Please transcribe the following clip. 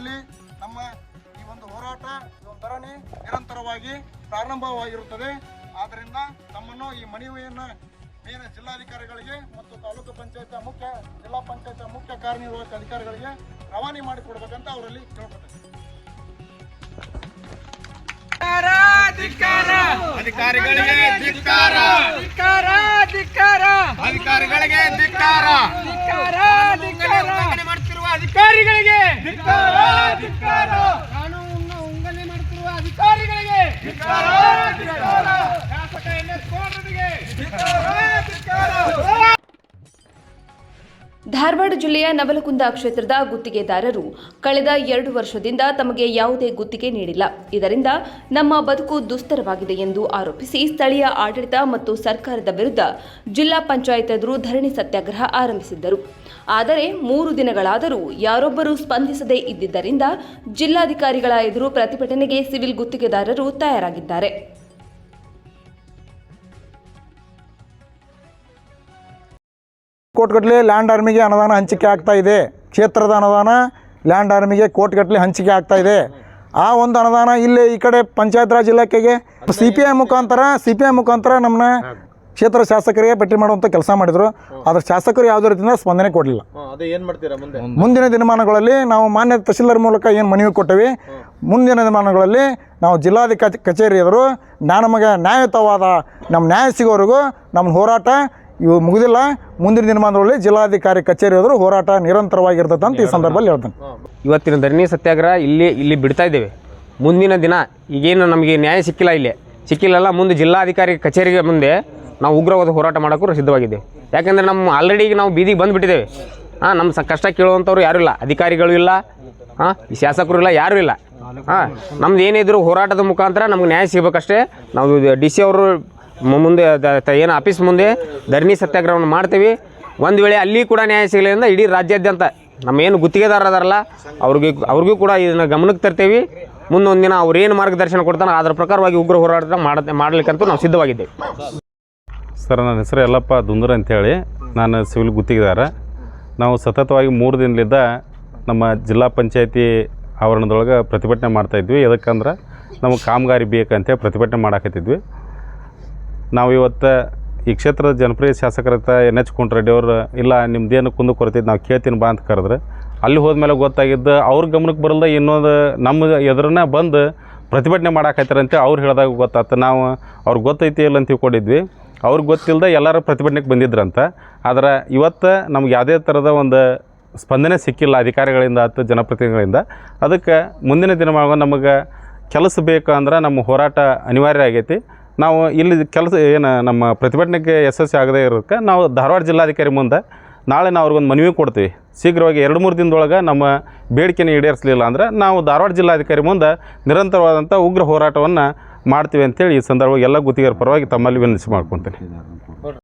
ಇಟ್ಲಿ ನಮ್ಮ ಈ ಒಂದು ಹೋರಾಟ ಈ ಒಂದು ಧರಣಿ ನಿರಂತರವಾಗಿ ಪ್ರಾರಂಭವಾಗಿರುತ್ತದೆ. ಆದ್ದರಿಂದ ನಮ್ಮನ್ನು ಈ ಮನವಿಯನ್ನು ಮೇಲಿನ ಜಿಲ್ಲಾಧಿಕಾರಿಗಳಿಗೆ ಮತ್ತು ತಾಲೂಕು ಪಂಚಾಯತ್ ಮುಖ್ಯ ಜಿಲ್ಲಾ ಪಂಚಾಯತ್ ಮುಖ್ಯ ಕಾರ್ಯನಿರ್ವಾಹಕ ಅಧಿಕಾರಿಗಳಿಗೆ ರವಾನೆ ಮಾಡಿಕೊಡ್ಬೇಕಂತ ಅವರಲ್ಲಿ ಕೇಳ್ಕೊತೇನೆ. ಅಧಿಕಾರಿಗಳಿಗೆ ಧಿಕ್ಕಾರ. ಅಧಿಕಾರಿಗಳಿಗೆ ಧಿಕ್ಕಾರ. ಧಾರವಾಡ ಜಿಲ್ಲೆಯ ನವಲಗುಂದ ಕ್ಷೇತ್ರದ ಗುತ್ತಿಗೆದಾರರು ಕಳೆದ ಎರಡು ವರ್ಷದಿಂದ ತಮಗೆ ಯಾವುದೇ ಗುತ್ತಿಗೆ ನೀಡಿಲ್ಲ. ಇದರಿಂದ ನಮ್ಮ ಬದುಕು ದುಸ್ತರವಾಗಿದೆ ಎಂದು ಆರೋಪಿಸಿ ಸ್ಥಳೀಯ ಆಡಳಿತ ಮತ್ತು ಸರ್ಕಾರದ ವಿರುದ್ಧ ಜಿಲ್ಲಾ ಪಂಚಾಯತ್ ಎದುರು ಧರಣಿ ಸತ್ಯಾಗ್ರಹ ಆರಂಭಿಸಿದ್ದರು. ಆದರೆ ಮೂರು ದಿನಗಳಾದರೂ ಯಾರೊಬ್ಬರೂ ಸ್ಪಂದಿಸದೇ ಇದ್ದಿದ್ದರಿಂದ ಜಿಲ್ಲಾಧಿಕಾರಿಗಳ ಎದುರು ಪ್ರತಿಭಟನೆಗೆ ಸಿವಿಲ್ ಗುತ್ತಿಗೆದಾರರು ತಯಾರಾಗಿದ್ದಾರೆ. ಕೋಟ್ಗಟ್ಟಲೆ ಲ್ಯಾಂಡ್ ಆರ್ಮಿಗೆ ಅನುದಾನ ಹಂಚಿಕೆ ಆಗ್ತಾ ಇದೆ. ಕ್ಷೇತ್ರದ ಅನುದಾನ ಲ್ಯಾಂಡ್ ಆರ್ಮಿಗೆ ಕೋಟ್ಗಟ್ಟಲೆ ಹಂಚಿಕೆ ಆಗ್ತಾ ಇದೆ. ಆ ಒಂದು ಅನುದಾನ ಇಲ್ಲಿ ಈ ಕಡೆ ಪಂಚಾಯತ್ ರಾಜ್ ಇಲಾಖೆಗೆ. ಸಿ ಪಿ ಐ ಮುಖಾಂತರ ಸಿ ಪಿ ಐ ಮುಖಾಂತರ ನಮ್ಮನ್ನ ಕ್ಷೇತ್ರ ಶಾಸಕರಿಗೆ ಭೇಟಿ ಮಾಡುವಂಥ ಕೆಲಸ ಮಾಡಿದರು. ಆದರೆ ಶಾಸಕರು ಯಾವುದೇ ರೀತಿಯಿಂದ ಸ್ಪಂದನೆ ಕೊಡಲಿಲ್ಲ. ಅದೇ ಏನ್ ಮಾಡ್ತೀರಾ ಮುಂದೆ? ಮುಂದಿನ ದಿನಮಾನಗಳಲ್ಲಿ ನಾವು ಮಾನ್ಯ ತಹಶೀಲ್ದಾರ್ ಮೂಲಕ ಏನು ಮನವಿ ಕೊಟ್ಟೇವಿ ಮುಂದಿನ ದಿನಮಾನಗಳಲ್ಲಿ ನಾವು ಜಿಲ್ಲಾಧಿಕಾರಿ ಕಚೇರಿ ಎದುರು ನಾ ನಮಗೆ ನ್ಯಾಯಯುತವಾದ ನಮ್ಮ ನ್ಯಾಯ ಸಿಗೋವರೆಗೂ ನಮ್ಮ ಹೋರಾಟ ಇವು ಮುಗಿದಿಲ್ಲ. ಮುಂದಿನ ದಿನಮಾನದಲ್ಲಿ ಜಿಲ್ಲಾಧಿಕಾರಿ ಕಚೇರಿ ಎದುರು ಹೋರಾಟ ನಿರಂತರವಾಗಿರ್ತದೆ ಅಂತ ಈ ಸಂದರ್ಭದಲ್ಲಿ ಹೇಳ್ತಾನೆ. ಇವತ್ತಿನ ಧರಣಿ ಸತ್ಯಾಗ್ರಹ ಇಲ್ಲಿ ಇಲ್ಲಿ ಬಿಡ್ತಾ ಇದ್ದೇವೆ. ಮುಂದಿನ ದಿನ ಈಗೇನು ನಮಗೆ ನ್ಯಾಯ ಸಿಕ್ಕಿಲ್ಲ ಇಲ್ಲಿ. ಸಿಕ್ಕಿಲ್ಲಲ್ಲ ಮುಂದೆ ಜಿಲ್ಲಾಧಿಕಾರಿ ಕಚೇರಿಗೆ ಮುಂದೆ ನಾವು ಉಗ್ರವಾದ ಹೋರಾಟ ಮಾಡೋಕ್ಕೂ ಸಿದ್ಧವಾಗಿದ್ದೇವೆ. ಯಾಕೆಂದರೆ ನಮ್ಮ ಆಲ್ರೆಡಿ ಈಗ ನಾವು ಬೀದಿಗೆ ಬಂದುಬಿಟ್ಟಿದ್ದೇವೆ. ಹಾಂ ನಮ್ಮ ಸ ಕಷ್ಟ ಕೇಳುವಂಥವ್ರು ಯಾರೂ ಇಲ್ಲ. ಅಧಿಕಾರಿಗಳು ಇಲ್ಲ. ಹಾಂ ಶಾಸಕರು ಇಲ್ಲ ಯಾರೂ ಇಲ್ಲ. ಹಾಂ ನಮ್ದು ಏನಿದ್ರು ಹೋರಾಟದ ಮುಖಾಂತರ ನಮ್ಗೆ ನ್ಯಾಯ ಸಿಗಬೇಕಷ್ಟೇ. ನಾವು ಡಿ ಸಿ ಅವರು ಮುಂದೆ ಏನು ಆಫೀಸ್ ಮುಂದೆ ಧರಣಿ ಸತ್ಯಾಗ್ರಹವನ್ನು ಮಾಡ್ತೀವಿ. ಒಂದು ವೇಳೆ ಅಲ್ಲಿ ಕೂಡ ನ್ಯಾಯ ಸಿಗಲಿಲ್ಲ ಇಡೀ ರಾಜ್ಯಾದ್ಯಂತ ನಮ್ಮ ಏನು ಗುತ್ತಿಗೆದಾರ ಅದಾರಲ್ಲ, ಅವ್ರಿಗೆ ಅವ್ರಿಗೂ ಕೂಡ ಇದನ್ನು ಗಮನಕ್ಕೆ ತರ್ತೇವೆ. ಮುಂದೊಂದು ದಿನ ಅವ್ರು ಏನು ಮಾರ್ಗದರ್ಶನ ಕೊಡ್ತಾನೆ ಅದರ ಪ್ರಕಾರವಾಗಿ ಉಗ್ರ ಹೋರಾಟ ಮಾಡ ಮಾಡಲಿಕ್ಕಂತೂ ನಾವು ಸಿದ್ಧವಾಗಿದ್ದೇವೆ. ಸರ್, ನನ್ನ ಹೆಸರು ಎಲ್ಲಪ್ಪ ದುಂದರ್ ಅಂತೇಳಿ. ನಾನು ಸಿವಿಲ್ ಗುತ್ತಿಗೆದಾರ. ನಾವು ಸತತವಾಗಿ ಮೂರು ದಿನಲಿದ್ದ ನಮ್ಮ ಜಿಲ್ಲಾ ಪಂಚಾಯತಿ ಆವರಣದೊಳಗೆ ಪ್ರತಿಭಟನೆ ಮಾಡ್ತಾಯಿದ್ವಿ ಎದಕ್ಕಂದ್ರೆ ನಮಗೆ ಕಾಮಗಾರಿ ಬೇಕಂತೇಳಿ ಪ್ರತಿಭಟನೆ ಮಾಡಾಕತ್ತಿದ್ವಿ. ನಾವು ಇವತ್ತು ಈ ಕ್ಷೇತ್ರದ ಜನಪ್ರಿಯ ಶಾಸಕರತ್ತ ಎನ್ ಎಚ್ ಕುಂಟ್ರೆಡ್ಡಿ ಅವರು, ಇಲ್ಲ, ನಿಮ್ದೇನು ಕುಂದು ಕೊರತಿದ್ದು ನಾವು ಕೇಳ್ತೀನಿ ಬಾ ಅಂತ ಕರೆದ್ರೆ. ಅಲ್ಲಿ ಹೋದ್ಮೇಲೆ ಗೊತ್ತಾಗಿದ್ದು ಅವ್ರ ಗಮನಕ್ಕೆ ಬರಲ್ದ ಇನ್ನೊಂದು ನಮ್ಮ ಎದುರನ್ನ ಬಂದು ಪ್ರತಿಭಟನೆ ಮಾಡಾಕತ್ತಾರಂತೆ ಅವ್ರು ಹೇಳಿದಾಗ ಗೊತ್ತಾತು. ನಾವು ಅವ್ರಿಗೆ ಗೊತ್ತೈತಿ ಇಲ್ಲ ಅಂತ ತಿಳ್ಕೊಂಡಿದ್ವಿ. ಅವ್ರಿಗೆ ಗೊತ್ತಿಲ್ಲದೆ ಎಲ್ಲರೂ ಪ್ರತಿಭಟನೆಗೆ ಬಂದಿದ್ರಂತ. ಆದ್ರೆ ಇವತ್ತು ನಮ್ಗೆ ಯಾವುದೇ ಥರದ ಒಂದು ಸ್ಪಂದನೆ ಸಿಕ್ಕಿಲ್ಲ ಅಧಿಕಾರಿಗಳಿಂದ ಆಯ್ತು ಜನಪ್ರತಿನಿಧಿಗಳಿಂದ. ಅದಕ್ಕೆ ಮುಂದಿನ ದಿನಮಾನ ನಮಗೆ ಕೆಲಸ ಬೇಕು ಅಂದ್ರೆ ನಮ್ಮ ಹೋರಾಟ ಅನಿವಾರ್ಯ ಆಗೈತಿ. ನಾವು ಇಲ್ಲಿ ಕೆಲಸ, ಏನು ನಮ್ಮ ಪ್ರತಿಭಟನೆಗೆ ಯಶಸ್ವಿ ಆಗದೇ ಇರೋದಕ್ಕೆ ನಾವು ಧಾರವಾಡ ಜಿಲ್ಲಾಧಿಕಾರಿ ಮುಂದೆ ನಾಳೆ ನಾವು ಅವ್ರಿಗೊಂದು ಮನವಿ ಕೊಡ್ತೀವಿ. ಶೀಘ್ರವಾಗಿ ಎರಡು ಮೂರು ದಿನದೊಳಗೆ ನಮ್ಮ ಬೇಡಿಕೆನ ಈಡೇರಿಸಲಿಲ್ಲ ಅಂದ್ರೆ ನಾವು ಧಾರವಾಡ ಜಿಲ್ಲಾಧಿಕಾರಿ ಮುಂದೆ ನಿರಂತರವಾದಂಥ ಉಗ್ರ ಹೋರಾಟವನ್ನು ಮಾಡ್ತೀವಿ ಅಂತೇಳಿ ಈ ಸಂದರ್ಭವಾಗಿ ಎಲ್ಲ ಗುತ್ತಿಗೆರ ಪರವಾಗಿ ತಮ್ಮಲ್ಲಿ ವಿನಂತಿ ಮಾಡ್ಕೊತೀನಿ